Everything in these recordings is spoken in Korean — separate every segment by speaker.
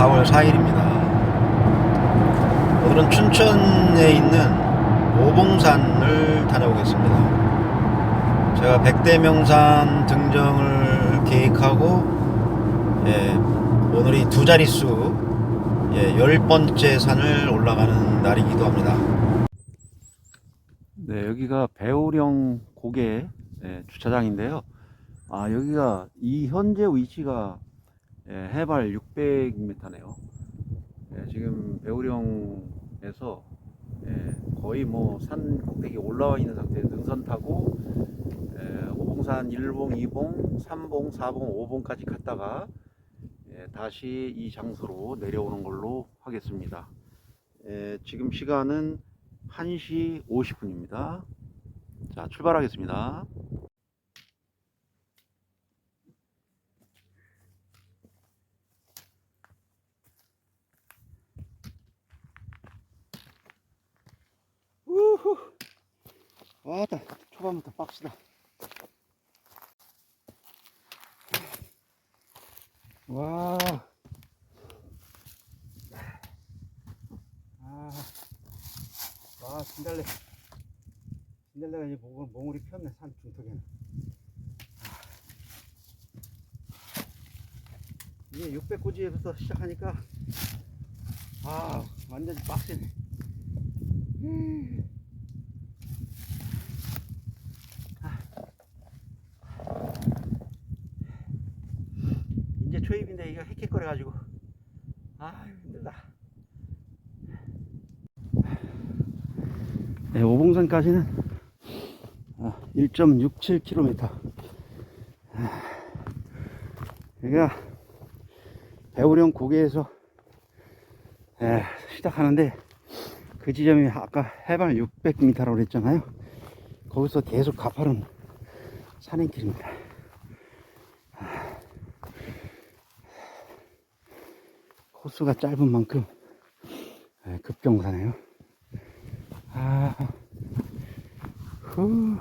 Speaker 1: 4월 4일입니다. 오늘은 춘천에 있는 오봉산을 다녀오겠습니다. 제가 백대명산 등정을 계획하고 예, 오늘이 두 자릿수 예, 열 번째 산을 올라가는 날이기도 합니다. 네, 여기가 배우령 고개 예, 주차장인데요. 아, 여기가 이 현재 위치가 예, 해발 600m네요. 예, 지금 배우령에서 예, 거의 뭐 산 꼭대기 올라와 있는 상태에서 능선 타고 예, 오봉산 1봉, 2봉, 3봉, 4봉, 5봉까지 갔다가 예, 다시 이 장소로 내려오는 걸로 하겠습니다. 예, 지금 시간은 1시 50분입니다. 자, 출발하겠습니다. 와다 초반부터 빡시다. 와. 아. 와, 진달래. 진달래가 이제 몽- 몽울이 폈네, 산 중턱에는. 이게 600고지에부터 시작하니까, 아, 완전히 빡세네. 이제 헥헥거려가지고. 아 힘들다. 네, 오봉산까지는 아, 1.67km 여기가 배우령 고개에서 에, 시작하는데 그 지점이 아까 해발 600m라고 그랬잖아요. 거기서 계속 가파른 산행길입니다 코스가 짧은 만큼 예, 급경사네요. 아, 후.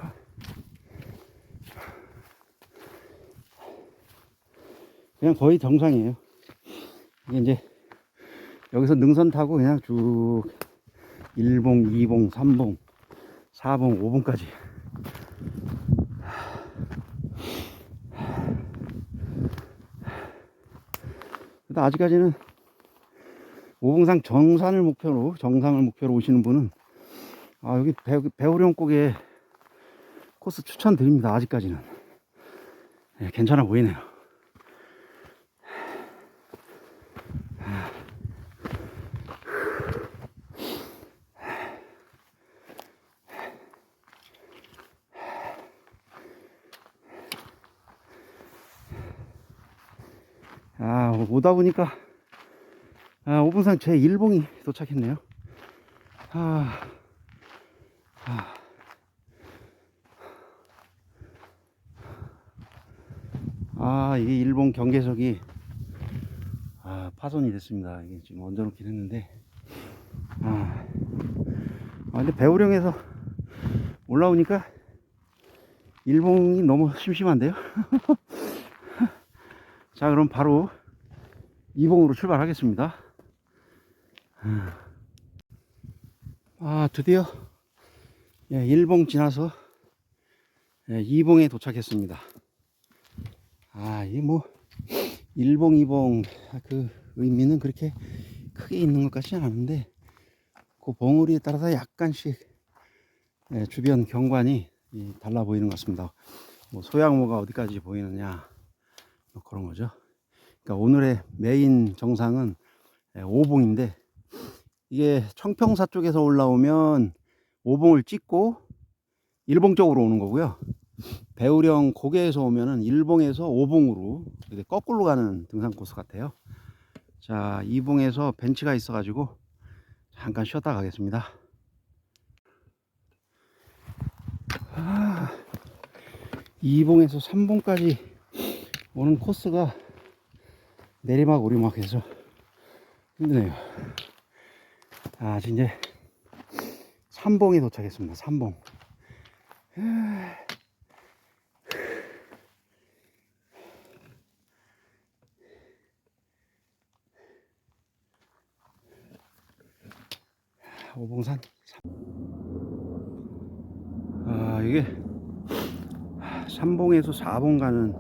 Speaker 1: 그냥 거의 정상이에요. 이게 이제 여기서 능선 타고 그냥 쭉 1봉, 2봉, 3봉, 4봉, 5봉까지 근데 아직까지는 오봉산 정산을 목표로 정상을 목표로 오시는 분은 아 여기 배, 배우령 꼭에 코스 추천드립니다 아직까지는. 예, 괜찮아 보이네요. 아 오다 보니까 아, 오봉산 제 1봉이 도착했네요. 아, 아. 아, 이게 일본 경계석이 아, 파손이 됐습니다. 이게 지금 얹어놓긴 했는데. 아, 아 근데 배우령에서 올라오니까 일봉이 너무 심심한데요? 자, 그럼 바로 이봉으로 출발하겠습니다. 아, 드디어 예, 1봉 지나서 예, 2봉에 도착했습니다. 아, 이게 뭐 1봉, 2봉 그 의미는 그렇게 크게 있는 것 같지는 않은데 그 봉우리에 따라서 약간씩 예, 주변 경관이 이, 달라 보이는 것 같습니다. 뭐 소양모가 어디까지 보이느냐 뭐 그런 거죠. 그러니까 오늘의 메인 정상은 예, 오봉인데 이게 청평사 쪽에서 올라오면 오봉을 찍고 일봉 쪽으로 오는 거고요. 배우령 고개에서 오면은 일봉에서 오봉으로 이렇게 거꾸로 가는 등산 코스 같아요. 자, 이봉에서 벤치가 있어가지고 잠깐 쉬었다 가겠습니다. 아, 이봉에서 3봉까지 오는 코스가 내리막 오르막해서 힘드네요. 아, 자, 이제 삼봉에 도착했습니다. 삼봉. 오봉산. 아, 이게 삼봉에서 사봉 가는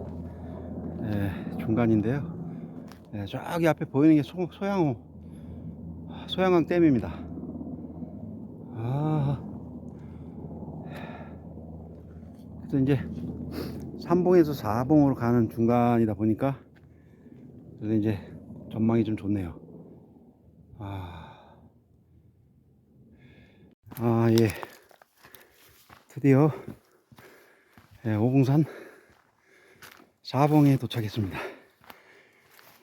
Speaker 1: 예, 중간인데요. 예, 저기 앞에 보이는 게 소, 소양호. 소양강 댐입니다. 아, 그래서 이제 3봉에서 4봉으로 가는 중간이다 보니까 그래서 이제 전망이 좀 좋네요. 아, 아 예. 드디어 예, 오봉산 4봉에 도착했습니다.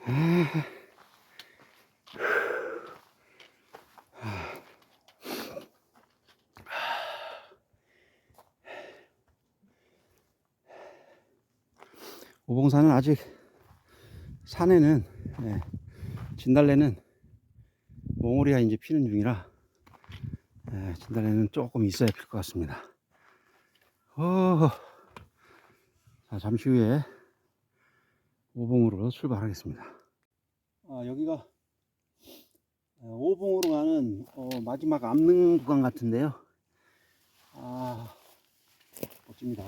Speaker 1: 아, 오봉산은 아직 산에는 예, 진달래는 몽우리가 이제 피는 중이라 예, 진달래는 조금 있어야 필 것 같습니다. 어, 자 잠시 후에 오봉으로 출발하겠습니다. 아, 여기가 오봉으로 가는 어, 마지막 암릉 구간 같은데요. 아, 멋집니다.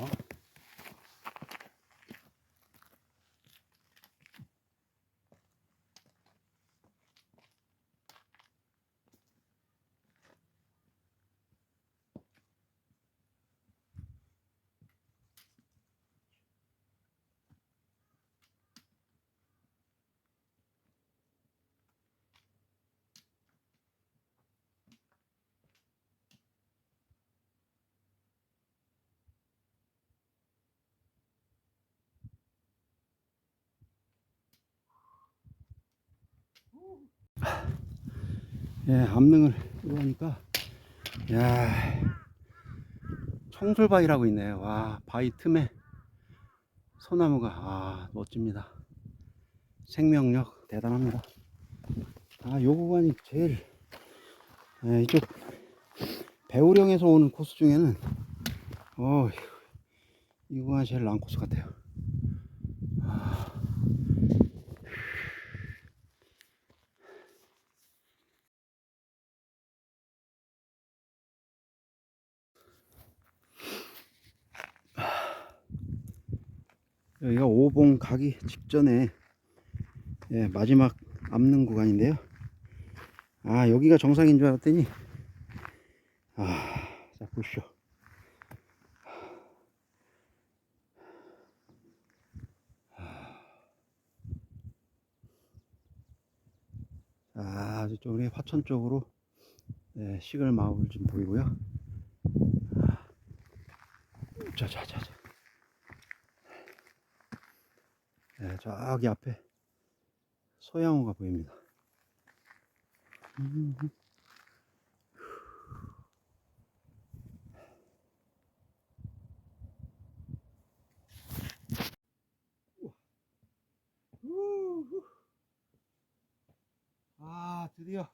Speaker 1: 예, 암릉을 이러니까, 야 청술바위라고 있네요. 와, 바위 틈에 소나무가, 아, 멋집니다. 생명력 대단합니다. 아, 요 구간이 제일, 예, 이쪽 배우령에서 오는 코스 중에는, 어, 이 구간이 제일 난 코스 같아요. 여기가 오봉 가기 직전에 예, 마지막 암릉 구간인데요. 아 여기가 정상인 줄 알았더니 아자 보시오. 아 저쪽에 화천 쪽으로 예, 시글 마을 좀 보이고요. 자 자 자 자. 네, 저기 앞에 소양호가 보입니다. 아, 드디어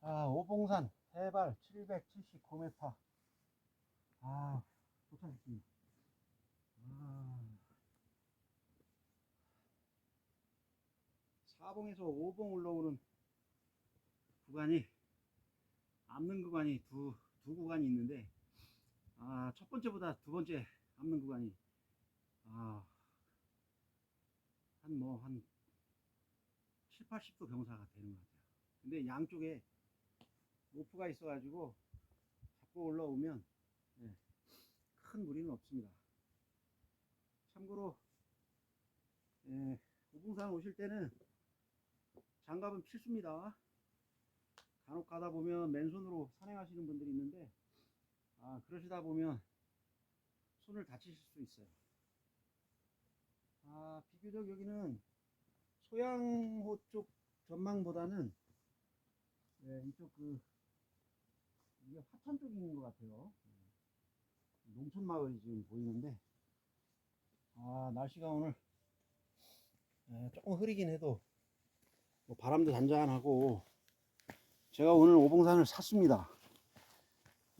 Speaker 1: 아, 오봉산 해발 779m 아, 도착했습니다. 4봉에서 5봉 올라오는 구간이 암는 구간이 두, 두 구간이 있는데 아, 첫 번째보다 두 번째 암는 구간이 아, 한 뭐 한 7, 80도 경사가 되는 것 같아요. 근데 양쪽에 로프가 있어가지고 잡고 올라오면 예, 큰 무리는 없습니다. 참고로 예, 오봉산 오실 때는 장갑은 필수입니다. 간혹 가다 보면 맨손으로 산행하시는 분들이 있는데 아 그러시다 보면 손을 다치실 수 있어요. 아 비교적 여기는 소양호 쪽 전망보다는 네, 이쪽 그 이게 화천 쪽인 것 같아요. 농촌 마을이 지금 보이는데 아 날씨가 오늘 예, 조금 흐리긴 해도 뭐 바람도 잔잔하고 제가 오늘 오봉산을 샀습니다.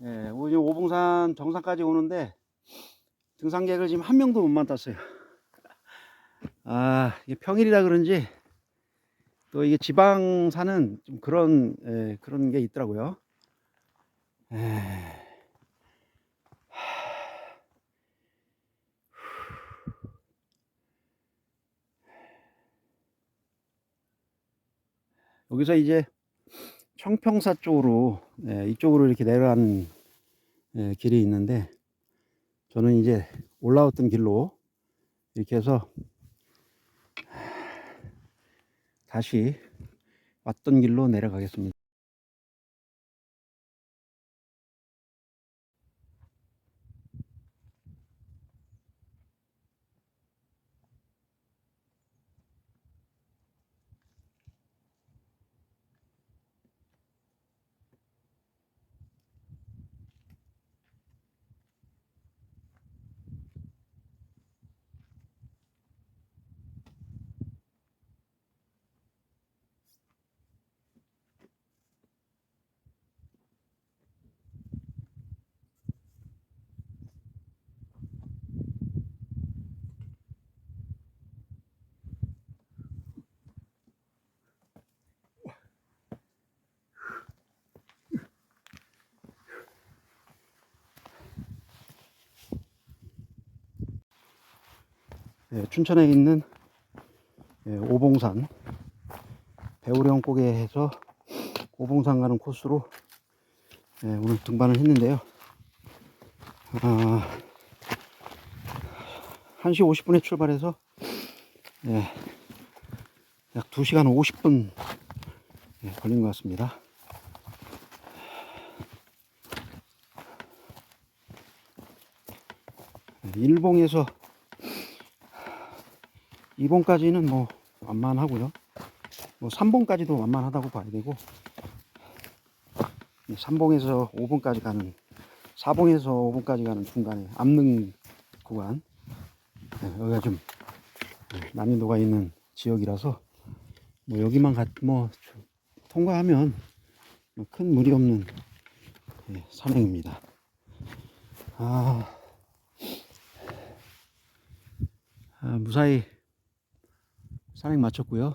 Speaker 1: 예, 오늘 오봉산 정상까지 오는데 등산객을 지금 한 명도 못 만났어요. 아, 이게 평일이라 그런지 또 이게 지방산은 좀 그런 예, 그런 게 있더라고요. 에... 여기서 이제 청평사 쪽으로 예, 이쪽으로 이렇게 내려가는 예, 길이 있는데 저는 이제 올라왔던 길로 이렇게 해서 다시 왔던 길로 내려가겠습니다. 예, 춘천에 있는 예, 오봉산 배우령 고개에서 오봉산 가는 코스로 예, 오늘 등반을 했는데요. 아, 1시 50분에 출발해서 예, 약 2시간 50분 예, 걸린 것 같습니다. 예, 일봉에서 2봉까지는 뭐 완만하고요. 뭐 3봉까지도 완만하다고 봐야 되고 3봉에서 5봉까지 가는 4봉에서 5봉까지 가는 중간에 암릉 구간 네, 여기가 좀 난이도가 있는 지역이라서 뭐 여기만 가, 뭐 통과하면 뭐큰 무리 없는 예, 산행입니다. 아, 아 무사히 산행 마쳤고요.